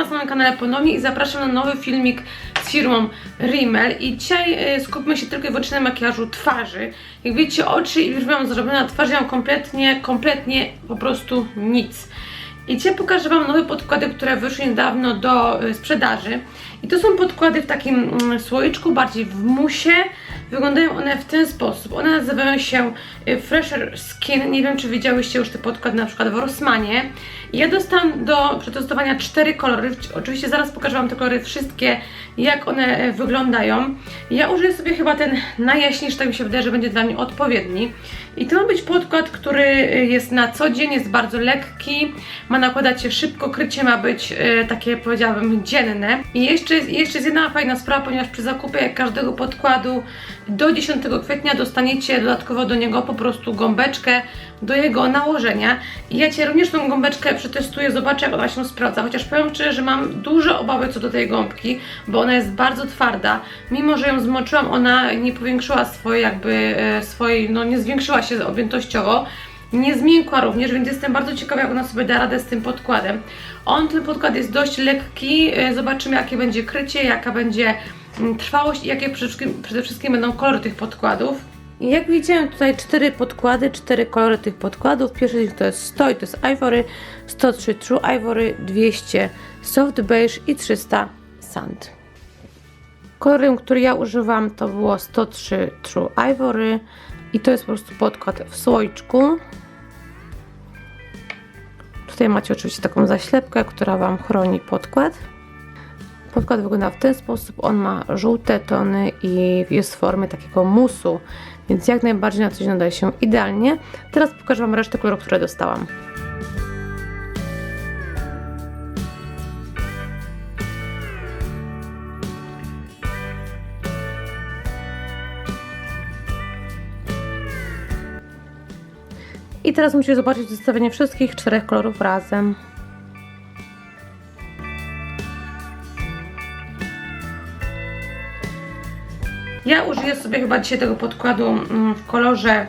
Na moim kanale ponownie i zapraszam na nowy filmik z firmą Rimmel i dzisiaj y, skupmy się tylko i wyłącznie na makijażu twarzy. Jak widzicie oczy już mam zrobione, a twarz ja mam kompletnie, kompletnie po prostu nic. I dzisiaj pokażę Wam nowe podkłady, które wyszły niedawno do y, sprzedaży. I to są podkłady w takim mm, słoiczku, bardziej w musie. Wyglądają one w ten sposób. One nazywają się y, Fresher Skin. Nie wiem, czy widziałyście już te podkłady na przykład w Rossmanie. Ja dostałam do przetestowania cztery kolory. Oczywiście zaraz pokażę Wam te kolory wszystkie, jak one e, wyglądają. Ja użyję sobie chyba ten najjaśniejszy, tak mi się wydaje, że będzie dla mnie odpowiedni. I to ma być podkład, który e, jest na co dzień, jest bardzo lekki, ma nakładać się szybko, krycie ma być e, takie powiedziałabym dzienne. I jeszcze jest, jeszcze jest jedna fajna sprawa, ponieważ przy zakupie każdego podkładu do 10 kwietnia dostaniecie dodatkowo do niego po prostu gąbeczkę do jego nałożenia. I ja Cię również tą gąbeczkę przetestuję, zobaczę jak ona się sprawdza, chociaż powiem szczerze, że mam duże obawy co do tej gąbki, bo ona jest bardzo twarda. Mimo, że ją zmoczyłam, ona nie powiększyła swojej jakby, e, swojej, no nie zwiększyła się objętościowo. Nie zmiękła również, więc jestem bardzo ciekawa, jak ona sobie da radę z tym podkładem. On, ten podkład jest dość lekki, e, zobaczymy jakie będzie krycie, jaka będzie mm, trwałość i jakie przede wszystkim, przede wszystkim będą kolory tych podkładów. I jak widziałem tutaj cztery podkłady, cztery kolory tych podkładów. Pierwszy to jest 100 i to jest Ivory, 103 True Ivory, 200 Soft Beige i 300 Sand. Kolorem, który ja używam to było 103 True Ivory i to jest po prostu podkład w słoiczku. Tutaj macie oczywiście taką zaślepkę, która Wam chroni podkład. Podkład wygląda w ten sposób, on ma żółte tony i jest w formie takiego musu, więc jak najbardziej na coś nadaje się idealnie. Teraz pokażę Wam resztę kolorów, które dostałam. I teraz musicie zobaczyć zestawienie wszystkich czterech kolorów razem. Ja użyję sobie chyba dzisiaj tego podkładu mm, w kolorze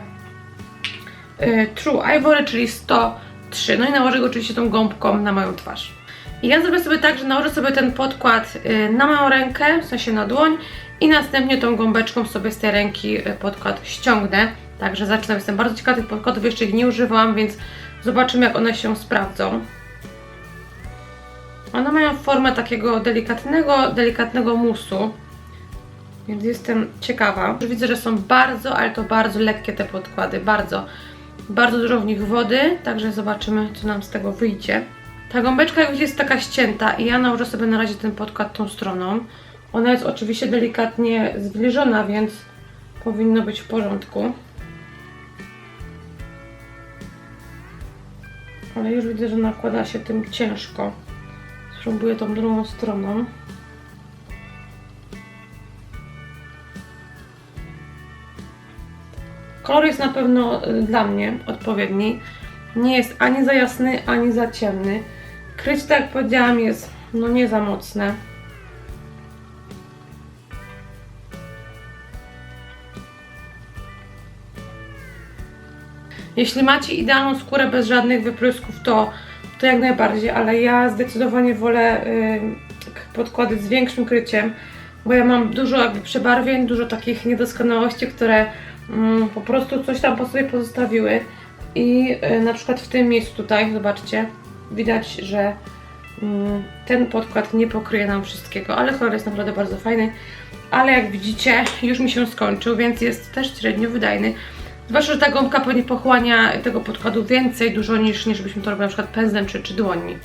y, True Ivory, czyli 103. No i nałożę go oczywiście tą gąbką na moją twarz. I ja zrobię sobie tak, że nałożę sobie ten podkład y, na moją rękę, w sensie na dłoń i następnie tą gąbeczką sobie z tej ręki y, podkład ściągnę. Także zaczynam, jestem bardzo ciekawa tych podkładów, jeszcze ich nie używałam, więc zobaczymy jak one się sprawdzą. One mają formę takiego delikatnego, delikatnego musu. Więc jestem ciekawa. Widzę, że są bardzo, ale to bardzo lekkie te podkłady, bardzo. Bardzo dużo w nich wody, także zobaczymy, co nam z tego wyjdzie. Ta gąbeczka jak widzicie jest taka ścięta i ja nałożę sobie na razie ten podkład tą stroną. Ona jest oczywiście delikatnie zbliżona, więc powinno być w porządku. Ale już widzę, że nakłada się tym ciężko. Spróbuję tą drugą stroną. Kolor jest na pewno y, dla mnie odpowiedni. Nie jest ani za jasny, ani za ciemny. Kryć, tak jak powiedziałam, jest no nie za mocne. Jeśli macie idealną skórę bez żadnych wyprysków, to, to jak najbardziej, ale ja zdecydowanie wolę y, podkłady z większym kryciem, bo ja mam dużo jakby przebarwień, dużo takich niedoskonałości, które po prostu coś tam po sobie pozostawiły i y, na przykład w tym miejscu tutaj, zobaczcie, widać, że mm, ten podkład nie pokryje nam wszystkiego, ale kolor jest naprawdę bardzo fajny, ale jak widzicie już mi się skończył, więc jest też średnio wydajny. Zwłaszcza, że ta gąbka pewnie pochłania tego podkładu więcej, dużo niż, niż byśmy to robili na przykład pędzlem czy, czy dłońmi.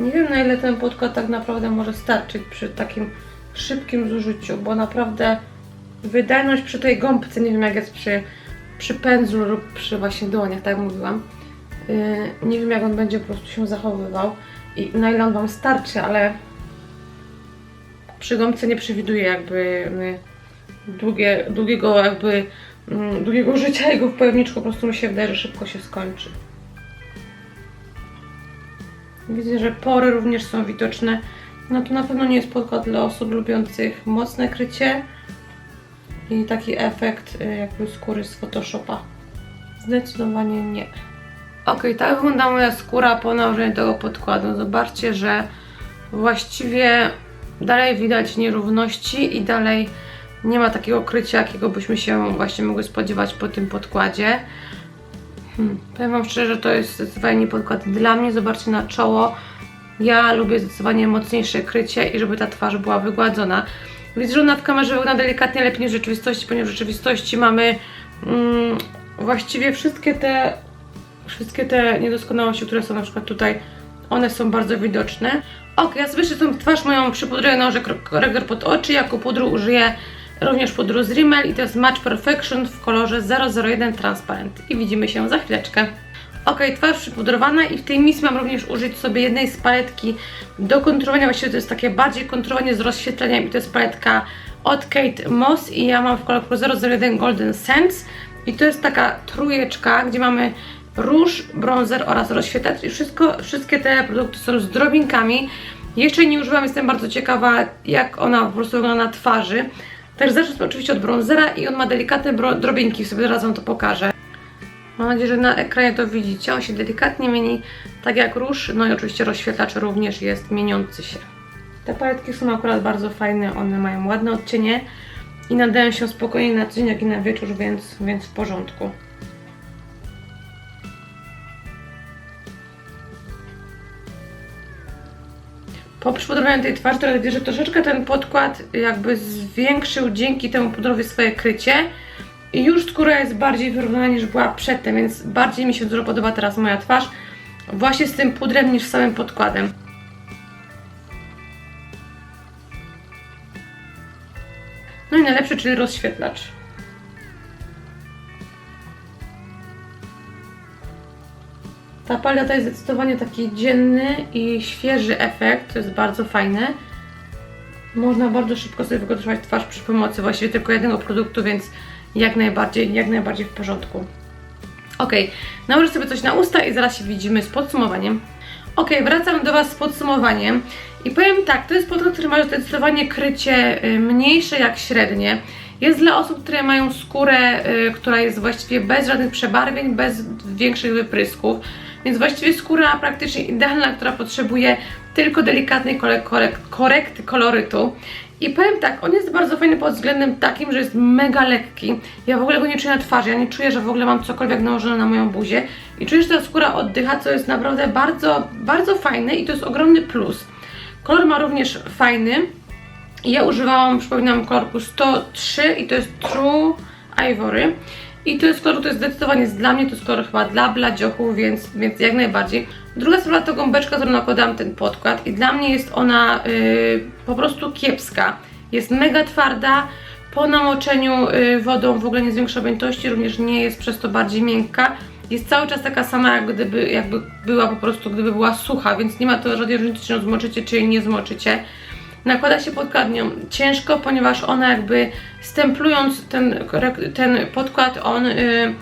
Nie wiem na ile ten podkład tak naprawdę może starczyć przy takim szybkim zużyciu, bo naprawdę wydajność przy tej gąbce, nie wiem jak jest przy, przy pędzlu lub przy właśnie dłoniach, tak jak mówiłam. Yy, nie wiem jak on będzie po prostu się zachowywał i na ile on Wam starczy, ale przy gąbce nie przewiduję jakby yy, długie, długiego jakby mm, długiego życia jego w pojemniczku, po prostu mi się wydaje, że szybko się skończy. Widzę, że pory również są widoczne. No to na pewno nie jest podkład dla osób lubiących mocne krycie i taki efekt y, jakby skóry z Photoshopa. Zdecydowanie nie. Ok, tak wygląda moja skóra po nałożeniu tego podkładu. Zobaczcie, że właściwie dalej widać nierówności i dalej nie ma takiego krycia, jakiego byśmy się właśnie mogły spodziewać po tym podkładzie. Hmm. Powiem Wam szczerze, że to jest zdecydowanie podkład dla mnie. Zobaczcie na czoło. Ja lubię zdecydowanie mocniejsze krycie i żeby ta twarz była wygładzona. Widzę, że ona w kamerze wygląda delikatnie lepiej niż w rzeczywistości, ponieważ w rzeczywistości mamy mm, właściwie wszystkie te, wszystkie te niedoskonałości, które są na przykład tutaj, one są bardzo widoczne. Ok, ja sobie jeszcze tą twarz moją przypudruję na korektor pod oczy. Jako pudru użyję również pudru z Rimmel i to jest Match Perfection w kolorze 001 Transparent. I widzimy się za chwileczkę. Ok, twarz przypudrowana i w tej misji mam również użyć sobie jednej z paletki do kontrolowania, właściwie to jest takie bardziej kontrolowanie z rozświetleniem i to jest paletka od Kate Moss i ja mam w kolorze 001 Golden Sands i to jest taka trójeczka, gdzie mamy róż, bronzer oraz rozświetlacz i wszystko, wszystkie te produkty są z drobinkami. Jeszcze nie używam, jestem bardzo ciekawa jak ona po prostu wygląda na twarzy. Też zacznę oczywiście od bronzera i on ma delikatne drobinki, sobie zaraz Wam to pokażę. Mam nadzieję, że na ekranie to widzicie. On się delikatnie mieni, tak jak róż. No i oczywiście rozświetlacz również jest mieniący się. Te paletki są akurat bardzo fajne, one mają ładne odcienie i nadają się spokojnie na dzień, jak i na wieczór, więc, więc w porządku. Po przypudrowaniu tej twarzy teraz widzę, że troszeczkę ten podkład jakby zwiększył dzięki temu pudrowi swoje krycie i już skóra jest bardziej wyrównana niż była przedtem, więc bardziej mi się dużo podoba teraz moja twarz właśnie z tym pudrem niż z samym podkładem. No i najlepszy, czyli rozświetlacz. Ta paleta jest zdecydowanie taki dzienny i świeży efekt, to jest bardzo fajne. Można bardzo szybko sobie wygotować twarz przy pomocy właściwie tylko jednego produktu, więc jak najbardziej, jak najbardziej w porządku. Ok, nałożę sobie coś na usta i zaraz się widzimy z podsumowaniem. Ok, wracam do Was z podsumowaniem i powiem tak, to jest produkt, który ma zdecydowanie krycie y, mniejsze jak średnie. Jest dla osób, które mają skórę, y, która jest właściwie bez żadnych przebarwień, bez większych wyprysków. Więc właściwie skóra praktycznie idealna, która potrzebuje tylko delikatnej korek korek korekty kolorytu. I powiem tak, on jest bardzo fajny pod względem takim, że jest mega lekki. Ja w ogóle go nie czuję na twarzy, ja nie czuję, że w ogóle mam cokolwiek nałożone na moją buzię. I czuję, że ta skóra oddycha, co jest naprawdę bardzo, bardzo fajne i to jest ogromny plus. Kolor ma również fajny. Ja używałam, przypominam, kolorku 103 i to jest True Ivory. I to jest kolor, to jest zdecydowanie jest dla mnie, to jest kolor chyba dla bladziochów, więc, więc jak najbardziej. Druga sprawa to gąbeczka, którą nakładałam ten podkład i dla mnie jest ona yy, po prostu kiepska. Jest mega twarda, po namoczeniu yy, wodą w ogóle nie zwiększa objętości, również nie jest przez to bardziej miękka. Jest cały czas taka sama, jak gdyby, jakby była po prostu, gdyby była sucha, więc nie ma to żadnej różnicy, czy ją zmoczycie, czy jej nie zmoczycie. Nakłada się podkładnią ciężko, ponieważ ona jakby stemplując ten, ten podkład, on yy,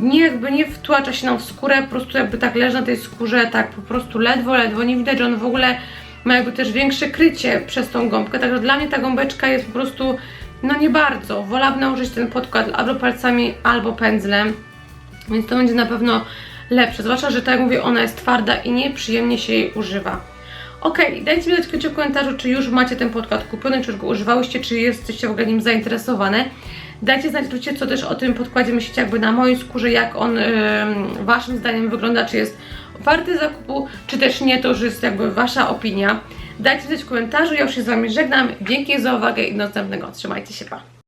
nie jakby nie wtłacza się nam w skórę, po prostu jakby tak leży na tej skórze, tak po prostu ledwo, ledwo, nie widać, że on w ogóle ma jakby też większe krycie przez tą gąbkę, także dla mnie ta gąbeczka jest po prostu, no nie bardzo, wolałabym nałożyć ten podkład albo palcami, albo pędzlem, więc to będzie na pewno lepsze, zwłaszcza, że tak jak mówię, ona jest twarda i nieprzyjemnie się jej używa. Ok, dajcie mi znać w komentarzu, czy już macie ten podkład kupiony, czy już go używałyście, czy jesteście w ogóle nim zainteresowane. Dajcie znać oczywiście, co też o tym podkładzie myślicie jakby na mojej skórze, jak on yy, Waszym zdaniem wygląda, czy jest warty zakupu, czy też nie, to już jest jakby Wasza opinia. Dajcie znać w komentarzu, ja już się z Wami żegnam. Dzięki za uwagę i do następnego. Trzymajcie się, pa!